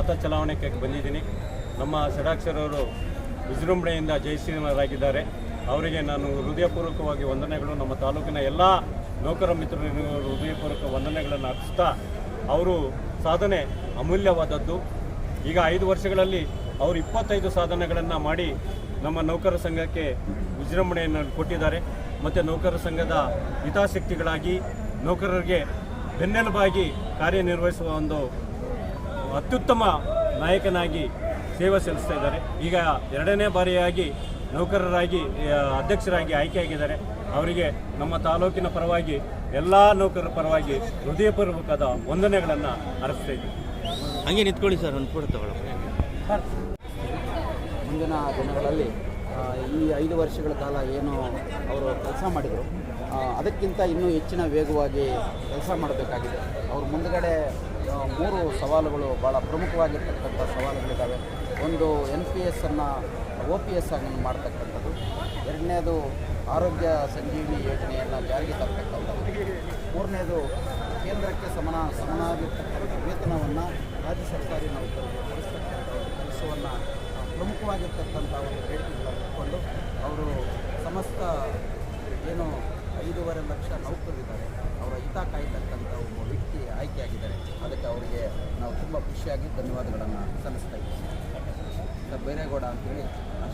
ಮತ ಚಲಾವಣೆಗೆ ಬಂದಿದ್ದೀನಿ. ನಮ್ಮ ಷಡಾಕ್ಷರವರು ವಿಜೃಂಭಣೆಯಿಂದ ಜಯಶ್ರೀನರಾಗಿದ್ದಾರೆ ಅವರಿಗೆ ನಾನು ಹೃದಯಪೂರ್ವಕವಾಗಿ ವಂದನೆಗಳು. ನಮ್ಮ ತಾಲೂಕಿನ ಎಲ್ಲ ನೌಕರ ಮಿತ್ರರಿಗೂ ಹೃದಯಪೂರ್ವಕ ವಂದನೆಗಳನ್ನು ಅರ್ಪಿಸ್ತಾ ಅವರು ಸಾಧನೆ ಅಮೂಲ್ಯವಾದದ್ದು. ಈಗ ಐದು ವರ್ಷಗಳಲ್ಲಿ ಅವರು ಇಪ್ಪತ್ತೈದು ಸಾಧನೆಗಳನ್ನು ಮಾಡಿ ನಮ್ಮ ನೌಕರ ಸಂಘಕ್ಕೆ ವಿಜೃಂಭಣೆಯನ್ನು ಕೊಟ್ಟಿದ್ದಾರೆ. ಮತ್ತು ನೌಕರ ಸಂಘದ ಹಿತಾಸಕ್ತಿಗಳಾಗಿ ನೌಕರರಿಗೆ ಬೆನ್ನೆಲುಬಾಗಿ ಕಾರ್ಯನಿರ್ವಹಿಸುವ ಒಂದು ಅತ್ಯುತ್ತಮ ನಾಯಕನಾಗಿ ಸೇವೆ ಸಲ್ಲಿಸ್ತಾ ಇದ್ದಾರೆ. ಈಗ ಎರಡನೇ ಬಾರಿಯಾಗಿ ನೌಕರರಾಗಿ ಅಧ್ಯಕ್ಷರಾಗಿ ಆಯ್ಕೆಯಾಗಿದ್ದಾರೆ. ಅವರಿಗೆ ನಮ್ಮ ತಾಲೂಕಿನ ಪರವಾಗಿ ಎಲ್ಲ ನೌಕರರ ಪರವಾಗಿ ಹೃದಯಪೂರ್ವಕದ ವಂದನೆಗಳನ್ನು ಅರ್ಪಿಸ್ತಾ ಇದ್ದೀವಿ ಹಂಗೆ ನಿಂತ್ಕೊಳ್ಳಿ ಸರ್ ಒಂದು ಫೋಟೋ ತಗೊಳ್ಳೋಣ ಮುಂದಿನ ದಿನಗಳಲ್ಲಿ ಈ ಐದು ವರ್ಷಗಳ ಕಾಲ ಏನು ಅವರು ಕೆಲಸ ಮಾಡಿದರು ಅದಕ್ಕಿಂತ ಇನ್ನೂ ಹೆಚ್ಚಿನ ವೇಗವಾಗಿ ಕೆಲಸ ಮಾಡಬೇಕಾಗಿದೆ. ಅವ್ರ ಮುಂದುಗಡೆ ಮೂರು ಸವಾಲುಗಳು ಭಾಳ ಪ್ರಮುಖವಾಗಿರ್ತಕ್ಕಂಥ ಸವಾಲುಗಳಿದ್ದಾವೆ. ಒಂದು ಎನ್ ಪಿ ಎಸ್ ಅನ್ನು ಒ ಪಿ ಎಸ್ ಆಗಿ ಮಾಡ್ತಕ್ಕಂಥದ್ದು. ಎರಡನೇದು ಆರೋಗ್ಯ ಸಂಜೀವಿನಿ ಯೋಜನೆಯನ್ನು ಜಾರಿಗೆ ತರ್ತಕ್ಕಂಥದ್ದು. ಮೂರನೇದು ಕೇಂದ್ರಕ್ಕೆ ಸಮನ, ಸಮನಾಗಿರ್ತಕ್ಕಂಥ ವೇತನವನ್ನು ರಾಜ್ಯ ಸರ್ಕಾರಿ ನೌಕರರಿಗೆ ಒಂದು ಕೆಲಸವನ್ನು ಪ್ರಮುಖವಾಗಿರ್ತಕ್ಕಂಥ ಒಂದು ಬೇಡಿಕೆಗಳನ್ನು ಇಟ್ಕೊಂಡು ಅವರು ಸಮಸ್ತ ಏನು ಐದೂವರೆ ಲಕ್ಷ ನೌಕರರಿದ್ದಾರೆ. ಅವರ ಹಿತ ಕಾಯ್ತಕ್ಕಂಥ ಒಬ್ಬ ವ್ಯಕ್ತಿ ಅವರಿಗೆ ನಾವು ತುಂಬ ಖುಷಿಯಾಗಿ ಧನ್ಯವಾದಗಳನ್ನು ಸಲ್ಲಿಸ್ತಾ ಇದ್ದೀವಿ. ಸರ್ ಬೈರೇಗೌಡ ಅಂತೇಳಿ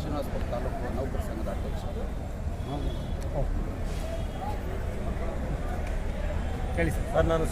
ಶ್ರೀನಿವಾಸಪುರ ತಾಲೂಕು ನೌಕರ ಸಂಘದ ಅಧ್ಯಕ್ಷ ಸರ್. ನಾನು